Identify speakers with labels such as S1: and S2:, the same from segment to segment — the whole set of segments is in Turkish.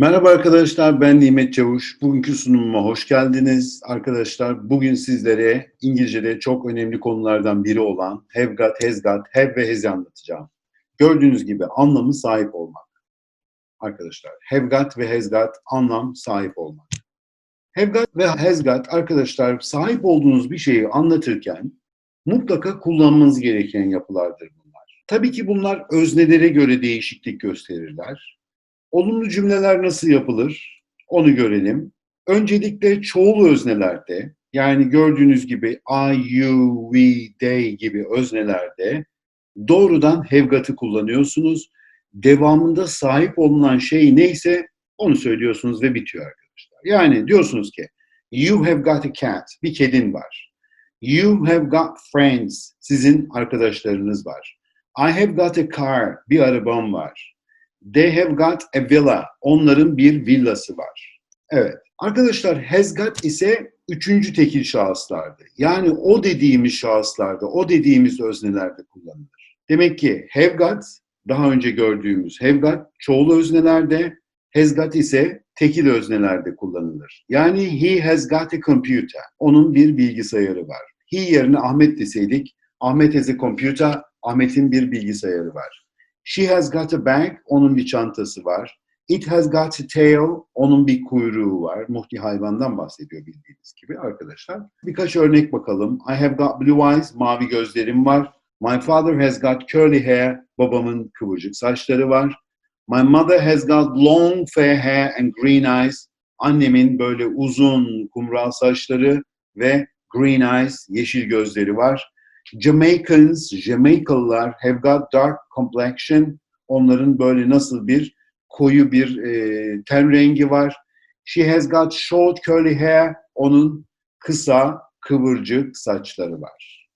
S1: Merhaba arkadaşlar, ben Nimet Çavuş. Bugünkü sunumuma hoş geldiniz. Arkadaşlar, bugün sizlere İngilizce'de çok önemli konulardan biri olan have got, has got, have ve has'i anlatacağım. Gördüğünüz gibi anlamı sahip olmak. Arkadaşlar, have got ve has got anlam sahip olmak. Have got ve has got arkadaşlar sahip olduğunuz bir şeyi anlatırken mutlaka kullanmanız gereken yapılardır bunlar. Tabii ki bunlar öznelere göre değişiklik gösterirler. Olumlu cümleler nasıl yapılır? Onu görelim. Öncelikle çoğul öznelerde yani gördüğünüz gibi I, you, we, they gibi öznelerde doğrudan have got'ı kullanıyorsunuz. Devamında sahip olunan şey neyse onu söylüyorsunuz ve bitiyor arkadaşlar. Yani diyorsunuz ki you have got a cat, bir kedin var. You have got friends, sizin arkadaşlarınız var. I have got a car, bir arabam var. They have got a villa. Onların bir villası var. Evet. Arkadaşlar has got ise üçüncü tekil şahıslardı. Yani o dediğimiz şahıslarda, o dediğimiz öznelerde kullanılır. Demek ki have got, daha önce gördüğümüz have got çoğul öznelerde, has got ise tekil öznelerde kullanılır. Yani he has got a computer. Onun bir bilgisayarı var. He yerine Ahmet deseydik, Ahmet has a computer, Ahmet'in bir bilgisayarı var. She has got a bag, onun bir çantası var. It has got a tail, onun bir kuyruğu var. Muhti hayvandan bahsediyor bildiğiniz gibi arkadaşlar. Birkaç örnek bakalım. I have got blue eyes, mavi gözlerim var. My father has got curly hair, babamın kıvırcık saçları var. My mother has got long fair hair and green eyes. Annemin böyle uzun kumral saçları ve green eyes, yeşil gözleri var. Jamaicans, Jamaikalılar have got dark complexion. Onların böyle nasıl bir koyu bir e, ten rengi var. She has got short curly hair. Onun kısa kıvırcık saçları var.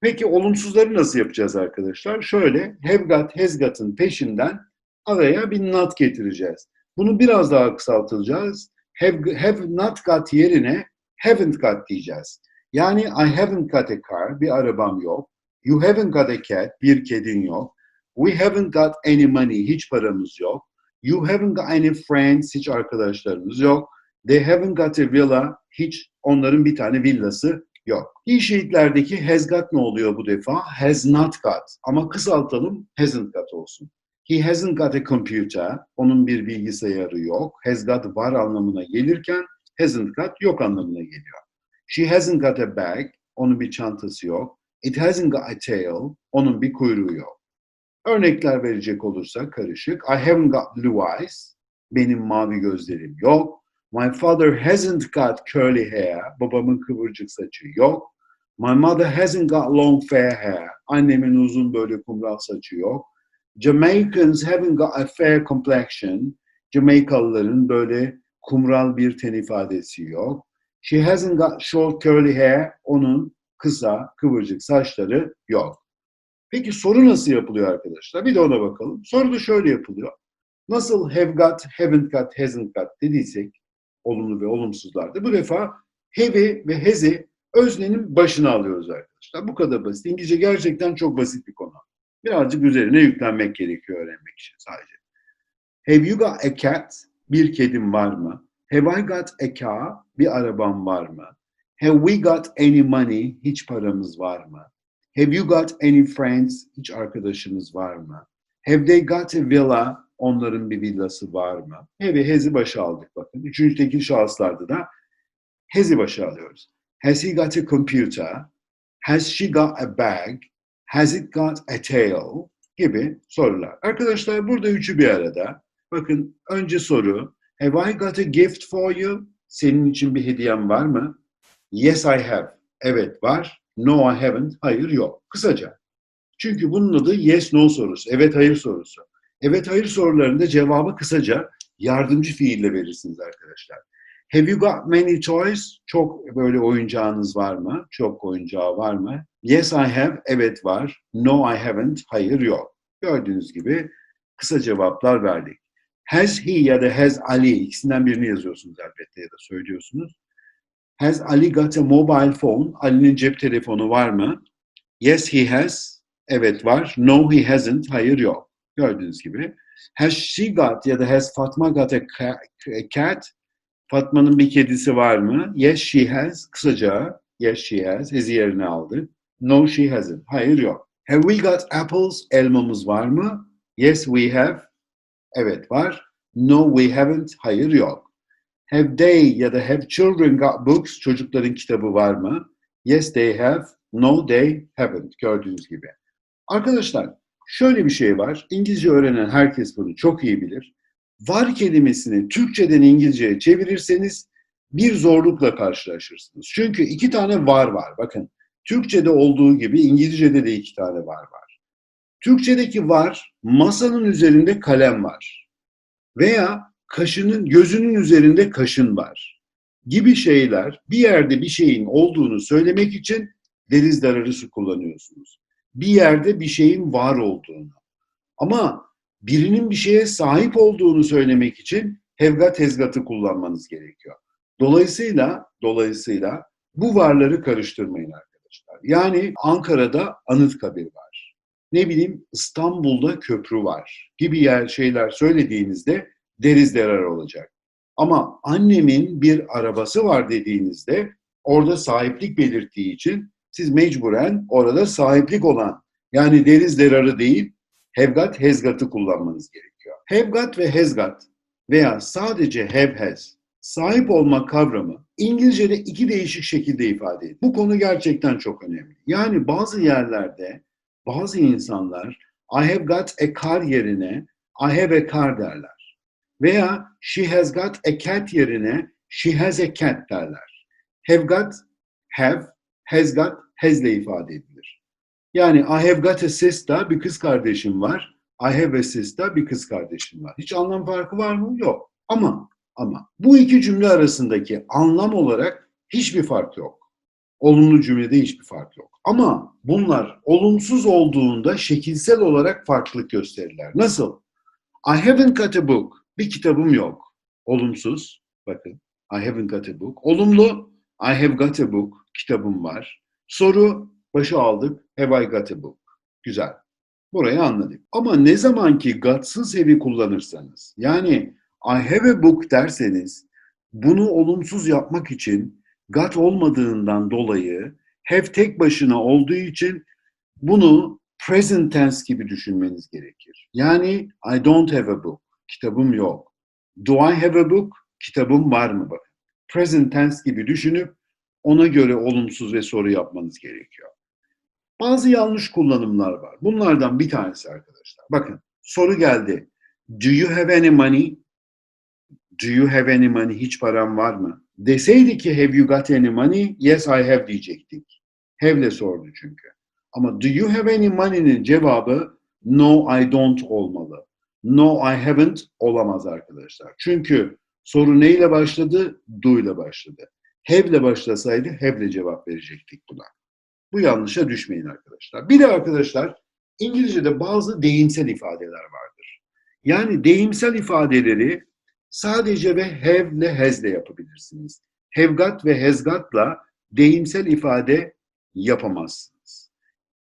S1: Peki olumsuzları nasıl yapacağız arkadaşlar? Şöyle have got, has got'ın peşinden araya bir not getireceğiz. Bunu biraz daha kısaltacağız. Have, have not got yerine haven't got diyeceğiz. Yani I haven't got a car, bir arabam yok. You haven't got a cat, bir kedin yok. We haven't got any money, hiç paramız yok. You haven't got any friends, hiç arkadaşlarımız yok. They haven't got a villa, hiç onların bir tane villası yok. He şehitlerdeki has got ne oluyor bu defa? Has not got. Ama kısaltalım, hasn't got olsun. He hasn't got a computer, onun bir bilgisayarı yok. Has got var anlamına gelirken hasn't got yok anlamına geliyor. She hasn't got a bag. Onun bir çantası yok. It hasn't got a tail. Onun bir kuyruğu yok. Örnekler verecek olursak karışık. I haven't got blue eyes. Benim mavi gözlerim yok. My father hasn't got curly hair. Babamın kıvırcık saçı yok. My mother hasn't got long fair hair. Annemin uzun böyle kumral saçı yok. Jamaicans haven't got a fair complexion. Jamaikalıların böyle kumral bir ten ifadesi yok. She hasn't got short curly hair. Onun kısa, kıvırcık saçları yok. Peki soru nasıl yapılıyor arkadaşlar? Bir de ona bakalım. Soru da şöyle yapılıyor. Nasıl have got, haven't got, hasn't got dediysek olumlu ve olumsuzlarda bu defa have'i ve has'i öznenin başına alıyoruz arkadaşlar. Bu kadar basit. İngilizce gerçekten çok basit bir konu. Birazcık üzerine yüklenmek gerekiyor öğrenmek için sadece. Have you got a cat? Bir kedim var mı? Have I got a car? Bir arabam var mı? Have we got any money? Hiç paramız var mı? Have you got any friends? Hiç arkadaşınız var mı? Have they got a villa? Onların bir villası var mı? Have'i has'i başa aldık bakın. Üçüncü tekil şahıslarda da has'i başa alıyoruz. Has he got a computer? Has she got a bag? Has it got a tail? Gibi sorular. Arkadaşlar burada üçü bir arada. Bakın önce soru. Have I got a gift for you? Senin için bir hediyem var mı? Yes I have. Evet var. No I haven't. Hayır yok. Kısaca. Çünkü bunun adı yes no sorusu. Evet hayır sorusu. Evet hayır sorularında cevabı kısaca yardımcı fiille verirsiniz arkadaşlar. Have you got many toys? Çok böyle oyuncağınız var mı? Çok oyuncağı var mı? Yes I have. Evet var. No I haven't. Hayır yok. Gördüğünüz gibi kısa cevaplar verdik. Has he ya da has Ali ikisinden birini yazıyorsunuz elbette ya da söylüyorsunuz. Has Ali got a mobile phone? Ali'nin cep telefonu var mı? Yes he has. Evet var. No he hasn't. Hayır yok. Gördüğünüz gibi. Has she got ya da has Fatma got a ca- a cat? Fatma'nın bir kedisi var mı? Yes she has. Kısaca yes she has. Has'i yerine aldı. No she hasn't. Hayır yok. Have we got apples? Elmamız var mı? Yes we have. Evet var. No we haven't. Hayır yok. Have they ya da have children got books? Çocukların kitabı var mı? Yes they have. No they haven't. Gördüğünüz gibi. Arkadaşlar şöyle bir şey var. İngilizce öğrenen herkes bunu çok iyi bilir. Var kelimesini Türkçeden İngilizceye çevirirseniz bir zorlukla karşılaşırsınız. Çünkü iki tane var var. Bakın Türkçede olduğu gibi İngilizce'de de iki tane var var. Türkçedeki var masanın üzerinde kalem var. Veya kaşının gözünün üzerinde kaşın var. Gibi şeyler bir yerde bir şeyin olduğunu söylemek için deriz dararısı kullanıyorsunuz. Bir yerde bir şeyin var olduğunu. Ama birinin bir şeye sahip olduğunu söylemek için hevgat hezgatı kullanmanız gerekiyor. Dolayısıyla dolayısıyla bu varları karıştırmayın arkadaşlar. Yani Ankara'da Anıtkabir var. Ne bileyim İstanbul'da köprü var gibi yer şeyler söylediğinizde deriz derar olacak. Ama annemin bir arabası var dediğinizde orada sahiplik belirttiği için siz mecburen orada sahiplik olan yani deriz derarı değil hevgat hezgatı kullanmanız gerekiyor. Hevgat ve hezgat veya sadece has sahip olma kavramı İngilizce'de iki değişik şekilde ifade edilir. Bu konu gerçekten çok önemli. Yani bazı yerlerde bazı insanlar I have got a car yerine I have a car derler. Veya she has got a cat yerine she has a cat derler. Have got, have, has got, has ile ifade edilir. Yani I have got a sister, bir kız kardeşim var. I have a sister, bir kız kardeşim var. Hiç anlam farkı var mı? Yok. Ama ama bu iki cümle arasındaki anlam olarak hiçbir fark yok. Olumlu cümlede hiçbir fark yok. Ama bunlar olumsuz olduğunda şekilsel olarak farklılık gösterirler. Nasıl? I haven't got a book. Bir kitabım yok. Olumsuz. Bakın. I haven't got a book. Olumlu. I have got a book. Kitabım var. Soru başı aldık. Have I got a book? Güzel. Burayı anladık. Ama ne zaman ki got'sız have'i kullanırsanız yani I have a book derseniz bunu olumsuz yapmak için got olmadığından dolayı have tek başına olduğu için bunu present tense gibi düşünmeniz gerekir. Yani I don't have a book. Kitabım yok. Do I have a book? Kitabım var mı? Present tense gibi düşünüp ona göre olumsuz ve soru yapmanız gerekiyor. Bazı yanlış kullanımlar var. Bunlardan bir tanesi arkadaşlar. Bakın soru geldi. Do you have any money? Do you have any money? Hiç param var mı? Deseydi ki have you got any money? Yes I have diyecektik. Have'le sordu çünkü. Ama do you have any money'nin cevabı no I don't olmalı. No I haven't olamaz arkadaşlar. Çünkü soru neyle başladı? Do ile başladı. Have ile başlasaydı have ile cevap verecektik buna. Bu yanlışa düşmeyin arkadaşlar. Bir de arkadaşlar İngilizce'de bazı deyimsel ifadeler vardır. Yani deyimsel ifadeleri sadece ve has ile yapabilirsiniz. Have got ve has got'la deyimsel ifade yapamazsınız.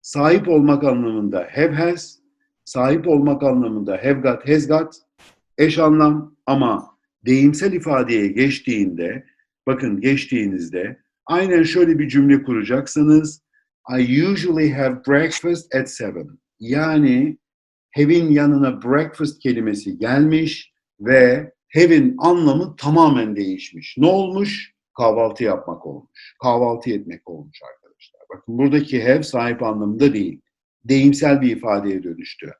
S1: Sahip olmak anlamında has, sahip olmak anlamında has got eş anlam ama deyimsel ifadeye geçtiğinde, bakın geçtiğinizde aynen şöyle bir cümle kuracaksınız. I usually have breakfast at seven. Yani have'in yanına breakfast kelimesi gelmiş ve have'in anlamı tamamen değişmiş. Ne olmuş? Kahvaltı yapmak olmuş. Kahvaltı etmek olmuş arkadaşlar. Bakın buradaki have sahip anlamında değil. Deyimsel bir ifadeye dönüştü.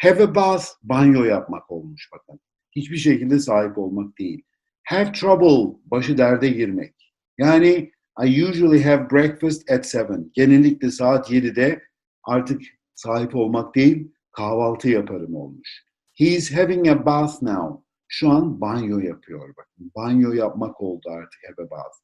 S1: Have a bath, banyo yapmak olmuş bakın. Hiçbir şekilde sahip olmak değil. Have trouble, başı derde girmek. Yani I usually have breakfast at seven. Genellikle saat 7'de artık sahip olmak değil, kahvaltı yaparım olmuş. He is having a bath now. Şu an banyo yapıyor. Bakın banyo yapmak oldu artık a bath.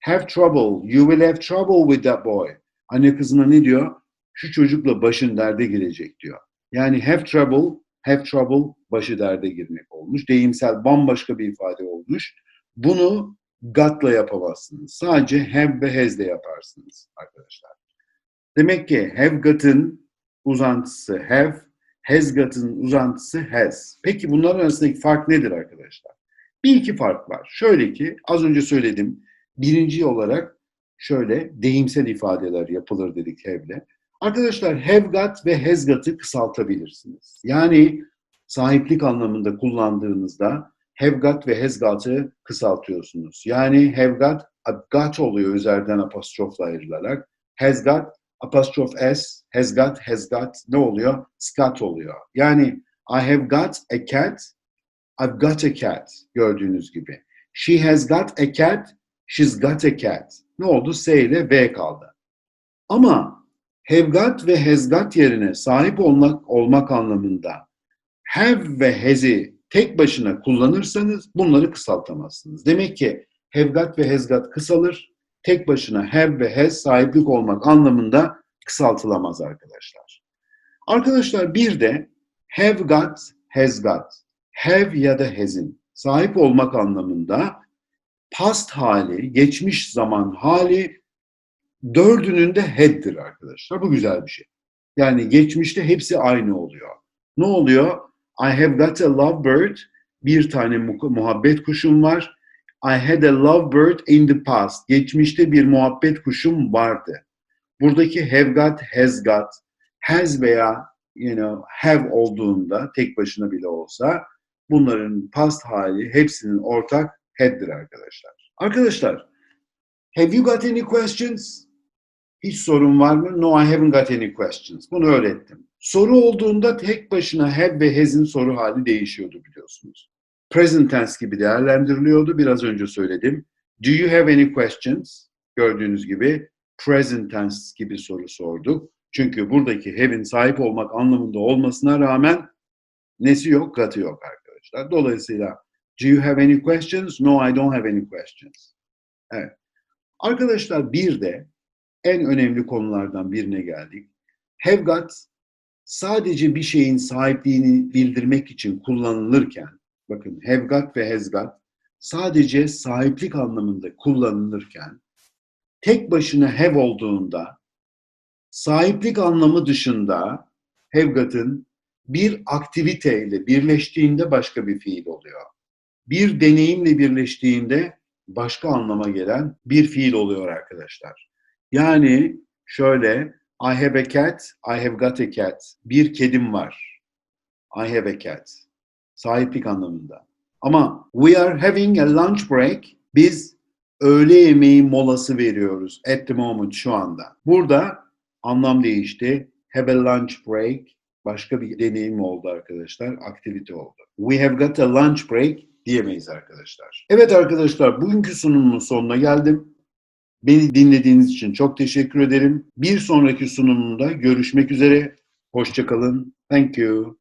S1: Have trouble. You will have trouble with that boy. Anne kızına ne diyor? Şu çocukla başın derde girecek diyor. Yani have trouble, have trouble başı derde girmek olmuş. Deyimsel bambaşka bir ifade olmuş. Bunu got'la yapamazsınız. Sadece have ve has'le yaparsınız arkadaşlar. Demek ki have got'ın uzantısı have, has got'ın uzantısı has. Peki bunların arasındaki fark nedir arkadaşlar? Bir iki fark var. Şöyle ki az önce söyledim. Birinci olarak şöyle deyimsel ifadeler yapılır dedik have'le. Arkadaşlar have got ve has got'ı kısaltabilirsiniz. Yani sahiplik anlamında kullandığınızda have got ve has got'ı kısaltıyorsunuz. Yani got, got oluyor üzerinden apostrofla ayrılarak. Has got, apostrof s, has got, has got ne oluyor? Scott oluyor. Yani I have got a cat, I've got a cat gördüğünüz gibi. She has got a cat, she's got a cat. Ne oldu? S ile V kaldı. Ama have got ve has got yerine sahip olmak olmak anlamında have ve has'i tek başına kullanırsanız bunları kısaltamazsınız. Demek ki have got ve has got kısalır. Tek başına have ve has sahiplik olmak anlamında kısaltılamaz arkadaşlar. Arkadaşlar bir de have got, has got, have ya da has'in sahip olmak anlamında past hali, geçmiş zaman hali dördünün de had'dir arkadaşlar. Bu güzel bir şey. Yani geçmişte hepsi aynı oluyor. Ne oluyor? I have got a lovebird. Bir tane mu- muhabbet kuşum var. I had a lovebird in the past. Geçmişte bir muhabbet kuşum vardı. Buradaki have got, has got, has veya you know, have olduğunda tek başına bile olsa bunların past hali hepsinin ortak had'dir arkadaşlar. Arkadaşlar, have you got any questions? Hiç sorun var mı? No, I haven't got any questions. Bunu öğrettim. Soru olduğunda tek başına have ve has'in soru hali değişiyordu biliyorsunuz. Present tense gibi değerlendiriliyordu. Biraz önce söyledim. Do you have any questions? Gördüğünüz gibi present tense gibi soru sorduk. Çünkü buradaki have'in sahip olmak anlamında olmasına rağmen nesi yok, got'ı yok arkadaşlar. Dolayısıyla do you have any questions? No, I don't have any questions. Evet. Arkadaşlar bir de en önemli konulardan birine geldik. Have got sadece bir şeyin sahipliğini bildirmek için kullanılırken, bakın have got ve has got sadece sahiplik anlamında kullanılırken, tek başına have olduğunda, sahiplik anlamı dışında have got'ın bir aktiviteyle birleştiğinde başka bir fiil oluyor. Bir deneyimle birleştiğinde başka anlama gelen bir fiil oluyor arkadaşlar. Yani şöyle I have a cat, I have got a cat. Bir kedim var. I have a cat. Sahiplik anlamında. Ama we are having a lunch break. Biz öğle yemeği molası veriyoruz at the moment şu anda. Burada anlam değişti. Have a lunch break. Başka bir deneyim oldu arkadaşlar. Aktivite oldu. We have got a lunch break diyemeyiz arkadaşlar. Evet arkadaşlar bugünkü sunumun sonuna geldim. Beni dinlediğiniz için çok teşekkür ederim. Bir sonraki sunumumda görüşmek üzere. Hoşçakalın. Thank you.